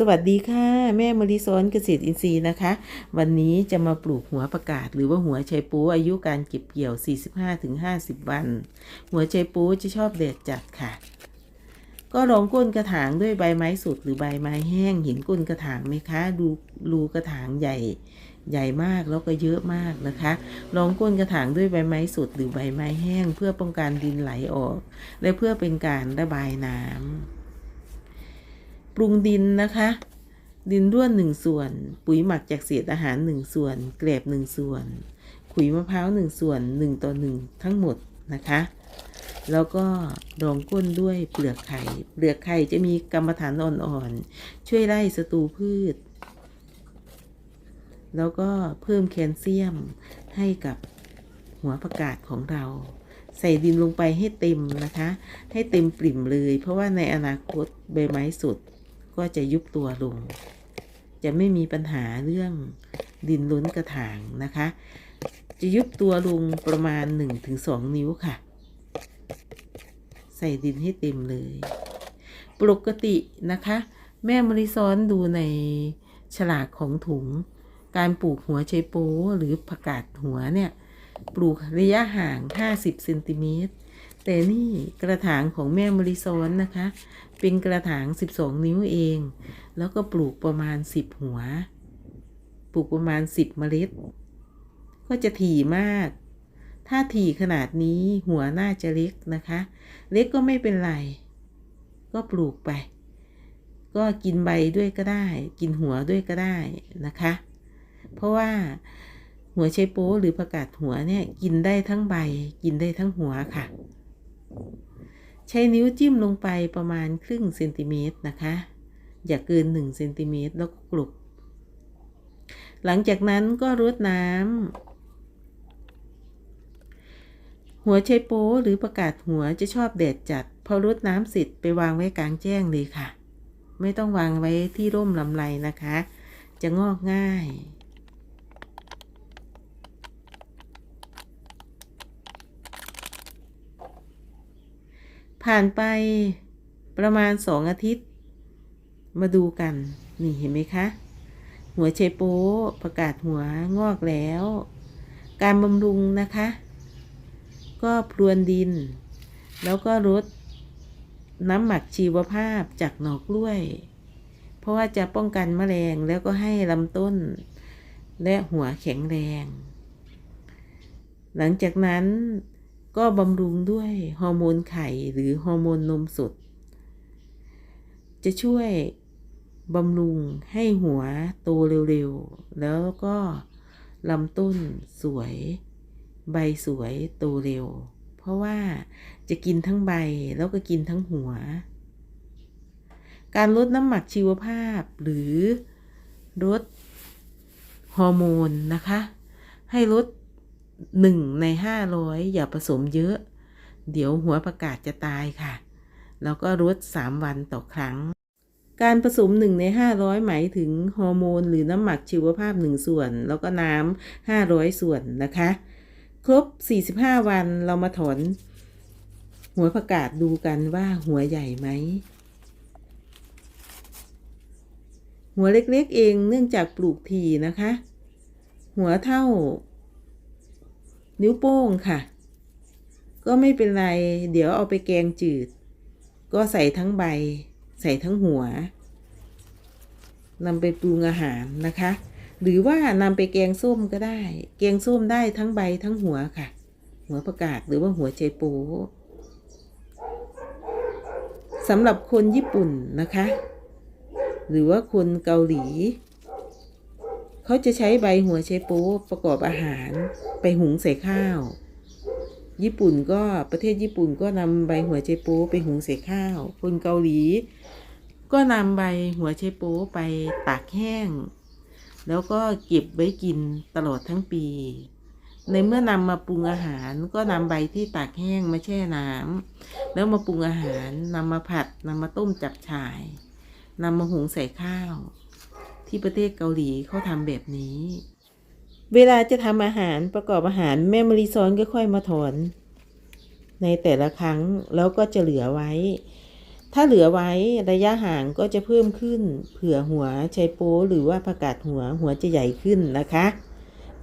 สวัสดีค่ะ แม่มริซอนเกษตรอินทรีย์นะคะ วันนี้จะมาปลูกหัวประกาศ หรือว่าหัวไชปูอายุการเก็บเกี่ยว 45-50 วัน หัวไชปูจะชอบแดดจัดค่ะ ก็รองก้นกระถางด้วยใบไม้สดหรือใบไม้แห้งเห็นก้นกระถางไหมคะดูรูกระถางใหญ่ใหญ่มากแล้วก็เยอะมากนะคะรองก้นกระถางด้วยใบไม้สดหรือใบไม้แห้ง เพื่อป้องกันดินไหลออก และเพื่อเป็นการระบายน้ำ ปรุงดินนะคะ ดินร่วนหนึ่งส่วน ปุ๋ยหมักจากเศษอาหารหนึ่งส่วนแกลบหนึ่งส่วน ขุยมะพร้าวหนึ่งส่วนหนึ่งต่อหนึ่งทั้งหมดนะคะ แล้วก็รองก้นด้วยเปลือกไข่ เปลือกไข่จะมีกรรมฐานอ่อนๆ ช่วยไล่ศัตรูพืช แล้วก็เพิ่มแคลเซียมให้กับหัวประกาศของเราใส่ดินลงไปให้เต็มนะคะ ให้เต็มปริ่มเลย เพราะว่าในอนาคตใบไม้สด ก็จะยุบตัวลง จะไม่มีปัญหาเรื่องดินล้นกระถางนะคะ จะยุบตัวลงประมาณ 1-2 นิ้วค่ะ ใส่ดินให้เต็มเลย ปกตินะคะ แม่มริซ้อนดูในฉลากของถุง การปลูกหัวไชโปหรือผักกาดหัวเนี่ย ปลูกระยะห่าง 50เซนติเมตร แต่นี่กระถางของแม่มริซอนนะคะ เป็นกระถาง 12 นิ้วเอง แล้วก็ปลูกประมาณ 10 หัว ปลูกประมาณ 10 เมล็ด ก็จะถี่มาก ถ้าถี่ขนาดนี้หัวน่าจะเล็กนะคะ เล็กก็ไม่เป็นไร ก็ปลูกไป ก็กินใบด้วยก็ได้ กินหัวด้วยก็ได้นะคะ เพราะว่าหัวไชโป๊หรือผักกาดหัวเนี่ยกินได้ทั้งใบ กินได้ทั้งหัวค่ะ ใช้นิ้วจิ้มลงไปประมาณครึ่งเซนติเมตรนะคะ อย่าเกิน1เซนติเมตรแล้วก็กลุบ หลังจากนั้นก็รดน้ำ หัวไชโป๊หรือประกาศหัวจะชอบแดดจัด พอรดน้ำเสร็จไปวางไว้กลางแจ้งเลยค่ะ ไม่ต้องวางไว้ที่ร่มลำไรนะคะ จะงอกง่าย ผ่านไปประมาณสองอาทิตย์ มาดูกัน นี่เห็นไหมคะ หัวไชโป๊ประกาศหัวงอกแล้ว การบำรุงนะคะ ก็พรวนดิน แล้วก็รดน้ำหมักชีวภาพจากหน่อกล้วย เพราะว่าจะป้องกันแมลงแล้วก็ให้ลำต้น และหัวแข็งแรง หลังจากนั้น ก็บำรุงด้วยฮอร์โมนไข่หรือฮอร์โมนนมสด จะช่วยบำรุงให้หัวโตเร็วๆ แล้วก็ลำต้นสวย ใบสวยโตเร็ว เพราะว่าจะกินทั้งใบแล้วก็กินทั้งหัว การลดน้ำหมักชีวภาพหรือลดฮอร์โมนนะคะ ให้ลด หนึ่งในห้าร้อยอย่าผสมเยอะ เดี๋ยวหัวประกาศจะตายค่ะ แล้วก็ลดสามวันต่อครั้ง การผสมหนึ่งในห้าร้อยหมายถึงฮอร์โมน หรือน้ำหมักชีวภาพหนึ่งส่วน แล้วก็น้ำห้าร้อยส่วนนะคะ ครบ 45 วันเรามาถอนหัวประกาศดูกันว่าหัวใหญ่ไหมหัวเล็กๆเองเนื่องจากปลูกทีนะคะ หัวเท่า นิ้วโป้งค่ะ ก็ไม่เป็นไร เดี๋ยวเอาไปแกงจืด ก็ใส่ทั้งใบ ใส่ทั้งหัวนำไปปรุงอาหารนะคะ หรือว่านำไปแกงส้มก็ได้ แกงส้มได้ทั้งใบทั้งหัวค่ะ หัวประกาศหรือว่าหัวใจโปสำหรับคนญี่ปุ่นนะคะ หรือว่าคนเกาหลี เขาจะใช้ใบหัวไชโป๊ประกอบอาหารไปหุงใส่ข้าว ญี่ปุ่นก็ประเทศญี่ปุ่นก็นำใบหัวไชโป๊ไปหุงใส่ข้าว คนเกาหลี ก็นำใบหัวไชโป๊ไปตากแห้ง แล้วก็เก็บไว้กินตลอดทั้งปี ในเมื่อนำมาปรุงอาหารก็นำใบที่ตากแห้งมาแช่น้ำแล้วมาปรุงอาหารนำมาผัดนำมาต้มจับฉ่ายนำมาหุงใส่ข้าว ที่ประเทศเกาหลีเขาทำแบบนี้ เวลาจะทำอาหารประกอบอาหารแม่มรีซอนก็ค่อยมาถอนในแต่ละครั้งแล้วก็จะเหลือไว้ ถ้าเหลือไว้ระยะห่างก็จะเพิ่มขึ้น เผื่อหัวไชโป๊หรือว่าผักกาดหัวหัวจะใหญ่ขึ้นนะคะ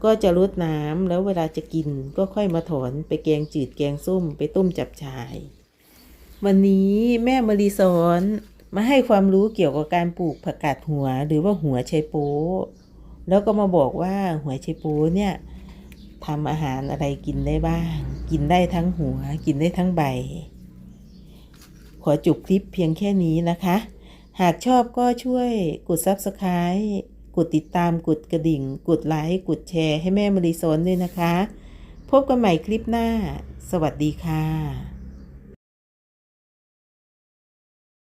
ก็จะลดน้ำแล้วเวลาจะกินก็ค่อยมาถอนไปแกงจืดแกงส้มไปต้มจับชาย วันนี้แม่มารีสอน มาให้ความรู้เกี่ยวกับการปลูกผักกาดหัว หรือว่าหัวไชโป๊แล้วก็มาบอกว่าหัวไชโป๊เนี่ยทำอาหารอะไรกินได้บ้าง กินได้ทั้งหัว กินได้ทั้งใบ ขอจบคลิปเพียงแค่นี้นะคะ หากชอบก็ช่วยกด Subscribe กดติดตาม กดกระดิ่ง กดไลค์ กดแชร์ให้แม่มารีสอนด้วยนะคะ พบกันใหม่คลิปหน้า สวัสดีค่ะ